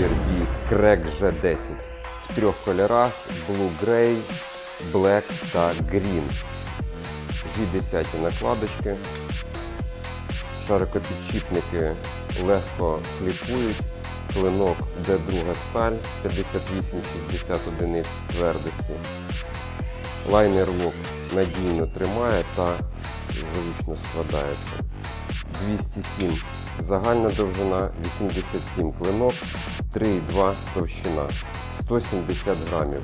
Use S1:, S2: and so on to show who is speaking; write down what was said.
S1: BRB Crack G10 в трьох кольорах Blue Grey, Black та Green. G10 накладочки. Шарикопідчіпники легко фліпують. Клинок D2 сталь 58-60 одиниць твердості. Лайнер лук надійно тримає та зручно складається. 207 загальна довжина, 87 клинок, 3,2 товщина, 170 грамів.